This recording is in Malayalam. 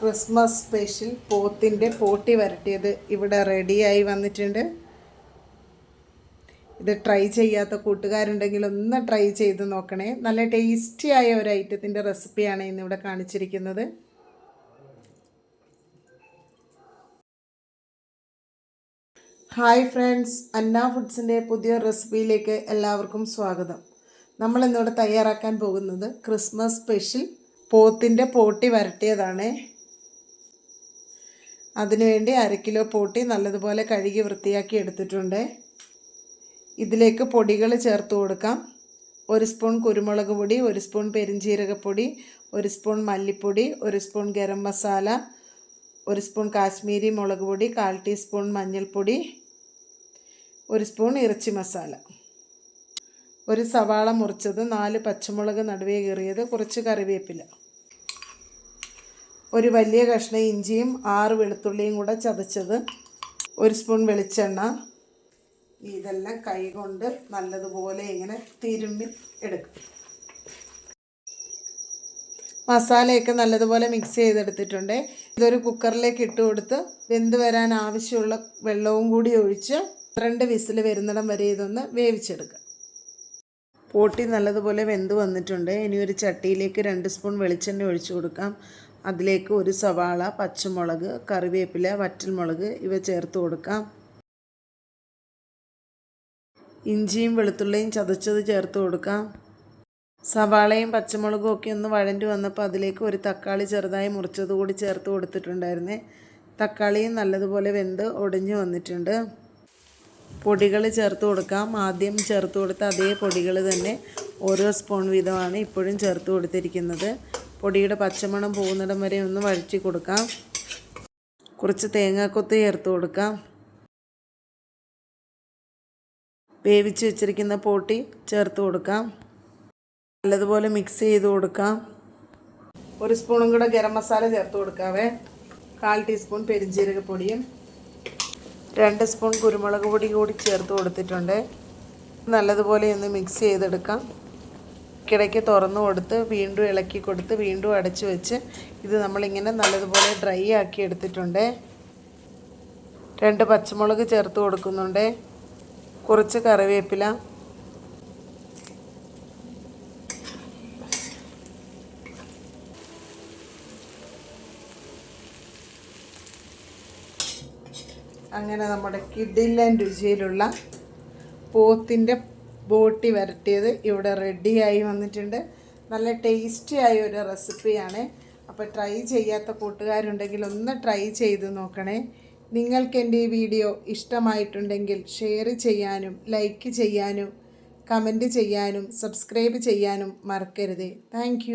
ക്രിസ്മസ് സ്പെഷ്യൽ പോത്തിന്റെ പോട്ടി വരട്ടിയത് ഇവിടെ റെഡിയായി വന്നിട്ടുണ്ട്. ഇത് ട്രൈ ചെയ്യാത്ത കൂട്ടുകാരുണ്ടെങ്കിൽ ഒന്ന് ട്രൈ ചെയ്ത് നോക്കണേ. നല്ല ടേസ്റ്റിയായ ഒരു ഐറ്റത്തിന്റെ റെസിപ്പിയാണ് ഇന്നിവിടെ കാണിച്ചിരിക്കുന്നത്. ഹായ് ഫ്രണ്ട്സ് അന്ന ഫുഡ്സിന്റെ പുതിയ റെസിപ്പിയിലേക്ക് എല്ലാവർക്കും സ്വാഗതം. നമ്മൾ ഇന്നിവിടെ തയ്യാറാക്കാൻ പോകുന്നത് ക്രിസ്മസ് സ്പെഷ്യൽ പോത്തിന്റെ പോട്ടി വരട്ടിയതാണ്. അതിനുവേണ്ടി അര കിലോ പൂട്ടി നല്ലതുപോലെ കഴുകി വൃത്തിയാക്കി എടുത്തിട്ടുണ്ട്. ഇതിലേക്ക് പൊടികൾ ചേർത്ത് കൊടുക്കാം. ഒരു സ്പൂൺ കുരുമുളക് പൊടി ഒരു സ്പൂൺ പെരിഞ്ജീരകപ്പൊടി ഒരു സ്പൂൺ മല്ലിപ്പൊടി ഒരു സ്പൂൺ ഗരം മസാല ഒരു സ്പൂൺ കാശ്മീരി മുളക് പൊടി കാൽ ടീസ്പൂൺ മഞ്ഞൾപ്പൊടി ഒരു സ്പൂൺ ഇറച്ചി മസാല. ഒരു സവാള മുറിച്ചത് നാല് പച്ചമുളക് നടുവേ കീറിയത് കുറച്ച് കറിവേപ്പില. ഒരു വലിയ കഷ്ണം ഇഞ്ചിയും ആറ് വെളുത്തുള്ളിയും കൂടെ ചതച്ചത് ഒരു സ്പൂൺ വെളിച്ചെണ്ണ. ഇതെല്ലാം കൈ കൊണ്ട് നല്ലതുപോലെ ഇങ്ങനെ തിരുമ്മി എടുക്കും. മസാലയൊക്കെ നല്ലതുപോലെ മിക്സ് ചെയ്തെടുത്തിട്ടുണ്ട്. ഇതൊരു കുക്കറിലേക്ക് ഇട്ട് കൊടുത്ത് വെന്ത് വരാൻ ആവശ്യമുള്ള വെള്ളവും കൂടി ഒഴിച്ച് രണ്ട് വിസിൽ വരുന്നിടം വരെ ഇതൊന്ന് വേവിച്ചെടുക്കുക. പോട്ടി നല്ലതുപോലെ വെന്ത് വന്നിട്ടുണ്ട്. ഇനി ഒരു ചട്ടിയിലേക്ക് രണ്ട് സ്പൂൺ വെളിച്ചെണ്ണ ഒഴിച്ചു കൊടുക്കാം. അതിലേക്ക് ഒരു സവാള പച്ചമുളക് കറിവേപ്പില വറ്റൽമുളക് ഇവ ചേർത്ത് കൊടുക്കാം. ഇഞ്ചിയും വെളുത്തുള്ളിയും ചതച്ചത് ചേർത്ത് കൊടുക്കാം. സവാളയും പച്ചമുളകും ഒക്കെ ഒന്ന് വഴണ്ടി വന്നപ്പോൾ അതിലേക്ക് ഒരു തക്കാളി ചെറുതായി മുറിച്ചത് കൂടി ചേർത്ത് കൊടുത്തിട്ടുണ്ടായിരുന്നേ. തക്കാളിയും നല്ലതുപോലെ വെന്ത് ഒടിഞ്ഞു വന്നിട്ടുണ്ട്. പൊടികൾ ചേർത്ത് കൊടുക്കാം. ആദ്യം ചേർത്ത് കൊടുത്ത അതേ പൊടികൾ തന്നെ ഓരോ സ്പൂൺ വീതമാണ് ഇപ്പോഴും ചേർത്ത് കൊടുത്തിരിക്കുന്നത്. പൊടിയുടെ പച്ചമണം പോകുന്നിടം വരെ ഒന്ന് വഴറ്റി കൊടുക്കാം. കുറച്ച് തേങ്ങാക്കൊത്ത് ചേർത്ത് കൊടുക്കാം. വേവിച്ച് വെച്ചിരിക്കുന്ന പോട്ടി ചേർത്ത് കൊടുക്കാം. നല്ലതുപോലെ മിക്സ് ചെയ്ത് കൊടുക്കാം. ഒരു സ്പൂണും കൂടെ ഗരം മസാല ചേർത്ത് കൊടുക്കാവേ. കാൽ ടീസ്പൂൺ പെരിഞ്ജീരകപ്പൊടിയും രണ്ട് സ്പൂൺ കുരുമുളക് പൊടി കൂടി ചേർത്ത് കൊടുത്തിട്ടുണ്ട്. നല്ലതുപോലെ ഒന്ന് മിക്സ് ചെയ്തെടുക്കാം. ഇടയ്ക്ക് തുറന്നു കൊടുത്ത് വീണ്ടും ഇളക്കി കൊടുത്ത് വീണ്ടും അടച്ചു വെച്ച് ഇത് നമ്മളിങ്ങനെ നല്ലതുപോലെ ഡ്രൈ ആക്കി എടുത്തിട്ടുണ്ട്. രണ്ട് പച്ചമുളക് ചേർത്ത് കൊടുക്കുന്നുണ്ട്. കുറച്ച് കറിവേപ്പില. അങ്ങനെ നമ്മുടെ കിഡിലൻ രുചിയിലുള്ള പോത്തിന്റെ ബോട്ടി വരട്ടിയത് ഇവിടെ റെഡിയായി വന്നിട്ടുണ്ട്. നല്ല ടേസ്റ്റി ആയ ഒരു റെസിപ്പിയാണ് അപ്പോൾ ട്രൈ ചെയ്യാത്ത കൂട്ടുകാരുണ്ടെങ്കിൽ ഒന്ന് ട്രൈ ചെയ്ത് നോക്കണേ. നിങ്ങൾക്ക് എന്റെ ഈ വീഡിയോ ഇഷ്ടമായിട്ടുണ്ടെങ്കിൽ ഷെയർ ചെയ്യാനും ലൈക്ക് ചെയ്യാനും കമന്റ് ചെയ്യാനും സബ്സ്ക്രൈബ് ചെയ്യാനും മറക്കരുത്. താങ്ക്